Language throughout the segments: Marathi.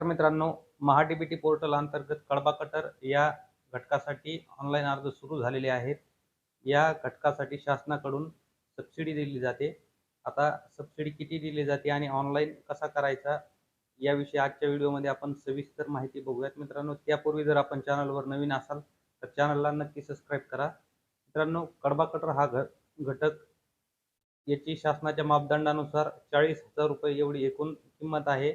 तर मित्रांनो महाडीबीटी पोर्टल अंतर्गत कळबा कटर या घटकासाठी ऑनलाईन अर्ज सुरू झालेले आहेत. या घटकासाठी शासनाकडून सबसिडी दिली जाते. आता सबसिडी किती दिली जाते आणि ऑनलाईन कसा करायचा याविषयी आजच्या व्हिडिओमध्ये आपण सविस्तर माहिती बघूयात. मित्रांनो त्यापूर्वी जर आपण चॅनलवर नवीन असाल तर चॅनलला नक्की सबस्क्राईब करा. मित्रांनो कडबा कटर हा घ घटक याची शासनाच्या मापदंडानुसार चाळीस हजार रुपये एवढी एकूण किंमत आहे.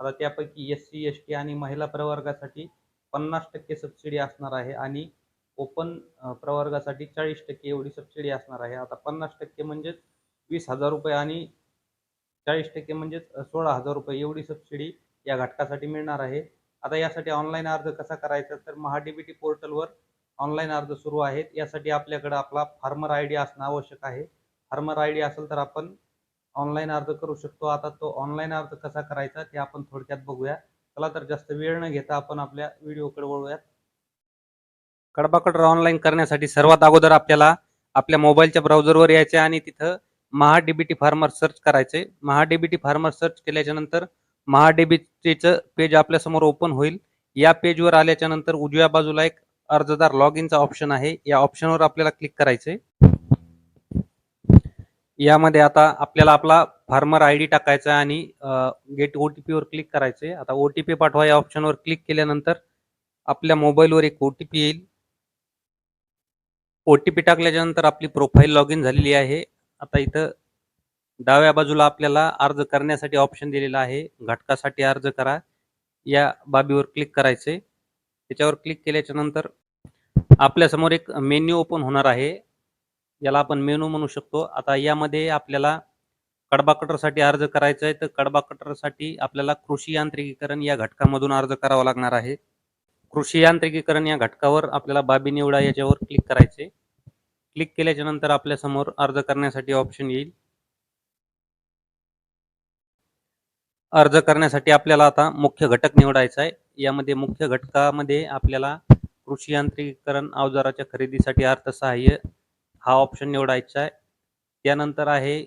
आता त्यापैकी एस सी एस टी आणि महिला प्रवर्गासाठी पन्नास टक्के सबसिडी असणार आहे आणि ओपन प्रवर्गासाठी चाळीस टक्के एवढी सबसिडी असणार आहे. आता पन्नास टक्के म्हणजेच वीस हजार रुपये आणि चाळीस टक्के म्हणजेच सोळा हजार रुपये एवढी सबसिडी या घटकासाठी मिळणार आहे. आता यासाठी ऑनलाईन अर्ज कसा करायचा तर महाडीबीटी पोर्टलवर ऑनलाईन अर्ज सुरू आहेत. यासाठी आपल्याकडे आपला फार्मर आय डी असणं आवश्यक आहे. फार्मर आय डी असेल तर आपण ऑनलाईन अर्ज करू शकतो. आता तो ऑनलाईन अर्ज कसा करायचा ते आपण थोडक्यात बघूया. चला तर जास्त वेळ न घेता आपण आपल्या व्हिडिओकडे वळूयात. कडबा ऑनलाईन करण्यासाठी सर्वात अगोदर आपल्याला आपल्या मोबाईलच्या ब्राउझरवर यायचे आणि तिथं महाडीबीटी फार्मर सर्च करायचे. महाडीबीटी फार्मर सर्च केल्याच्यानंतर महाडीबीटीचं पेज आपल्यासमोर ओपन होईल. या पेजवर आल्याच्यानंतर उजव्या बाजूला एक अर्जदार लॉग इनचा ऑप्शन आहे. या ऑप्शनवर आपल्याला क्लिक करायचे यामध्ये आता आपल्याला आपला फार्मर आय डी टाकायचा आहे आणि गेट ओ टी पीवर क्लिक करायचे आता ओ टी पी पाठवा या ऑप्शनवर क्लिक केल्यानंतर आपल्या मोबाईलवर एक ओ टी पी येईल. ओ टी पी टाकल्याच्या नंतर आपली प्रोफाईल लॉग इन झालेली आहे. आता इथं डाव्या बाजूला आपल्याला अर्ज करण्यासाठी ऑप्शन दिलेला आहे. घटकासाठी अर्ज करा. या बाबीवर क्लिक करायचे त्याच्यावर क्लिक केल्याच्यानंतर आपल्यासमोर एक मेन्यू ओपन होणार आहे. याला आपण मेनू म्हणू शकतो. आता यामध्ये आपल्याला कडबा कटरसाठी अर्ज करायचा आहे. तर कडबा कटरसाठी आपल्याला कृषी यांत्रिकीकरण या घटकामधून अर्ज करावा लागणार आहे. कृषी यांत्रिकीकरण या घटकावर आपल्याला बाबी निवडा याच्यावर क्लिक करायचे. क्लिक केल्याच्यानंतर आपल्यासमोर अर्ज करण्यासाठी ऑप्शन येईल. अर्ज करण्यासाठी आपल्याला आता मुख्य घटक निवडायचा आहे. यामध्ये मुख्य घटकामध्ये आपल्याला कृषी यांत्रिकीकरण अवजाराच्या खरेदीसाठी अर्थसहाय्य हा ऑप्शन निवडायचा आहे. त्यानंतर आहे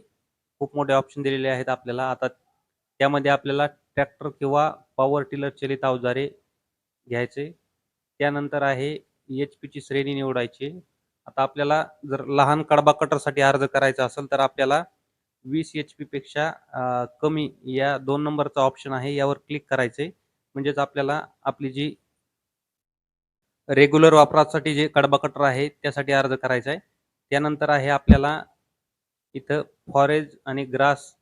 खूप मोठे ऑप्शन दिलेले आहेत आपल्याला. आता त्यामध्ये आपल्याला ट्रॅक्टर किंवा पॉवर टिलर चलित अवजारे घ्यायचे. त्यानंतर आहे एच पीची श्रेणी निवडायची. आता आपल्याला जर लहान कडबा कटरसाठी अर्ज करायचा असेल तर आपल्याला वीस एच पी पेक्षा कमी या दोन नंबरचा ऑप्शन आहे यावर क्लिक करायचे. म्हणजेच आपल्याला आपली जी रेग्युलर वापरासाठी जे कडबा कटर आहे त्यासाठी अर्ज करायचा आहे. त्यानंतर आहे आपल्याला इथं फॉरेज आणि ग्रास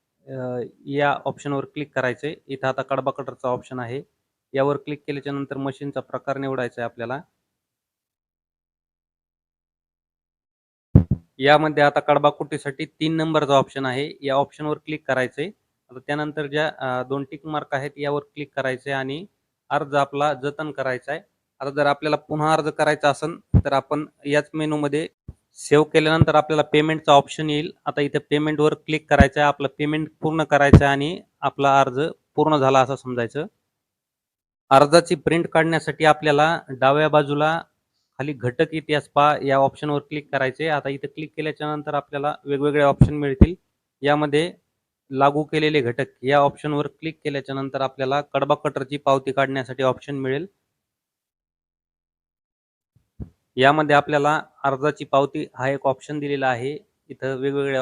या ऑप्शनवर क्लिक करायचे इथं आता कडबा कटरचा ऑप्शन आहे. यावर क्लिक केल्याच्यानंतर मशीनचा प्रकार निवडायचा आहे आपल्याला. यामध्ये आता कडबा कुटीसाठी तीन नंबरचा ऑप्शन आहे. या ऑप्शनवर क्लिक करायचे आता त्यानंतर ज्या दोन टिक मार्क आहेत यावर क्लिक करायचे आणि अर्ज आपला जतन करायचा आहे आता जर आपल्याला पुन्हा अर्ज करायचा असेल तर आपण याच मेनूमध्ये सेव्ह केल्यानंतर आपल्याला पेमेंटचा ऑप्शन येईल. आता इथे पेमेंटवर क्लिक करायचं आहे आपलं पेमेंट पूर्ण करायचं आहे आणि आपला अर्ज पूर्ण झाला असं समजायचं. अर्जाची प्रिंट काढण्यासाठी आपल्याला डाव्या बाजूला खाली घटक इतिहास पहा या ऑप्शनवर क्लिक करायचे. आता इथे क्लिक केल्याच्यानंतर आपल्याला वेगवेगळे ऑप्शन मिळतील. यामध्ये लागू केलेले घटक या ऑप्शनवर क्लिक केल्याच्यानंतर आपल्याला कडबा कटरची पावती काढण्यासाठी ऑप्शन मिळेल. यामध्ये आपल्याला अर्जाची पावती हा एक ऑप्शन दिलेला आहे. इथं वेगवेगळ्या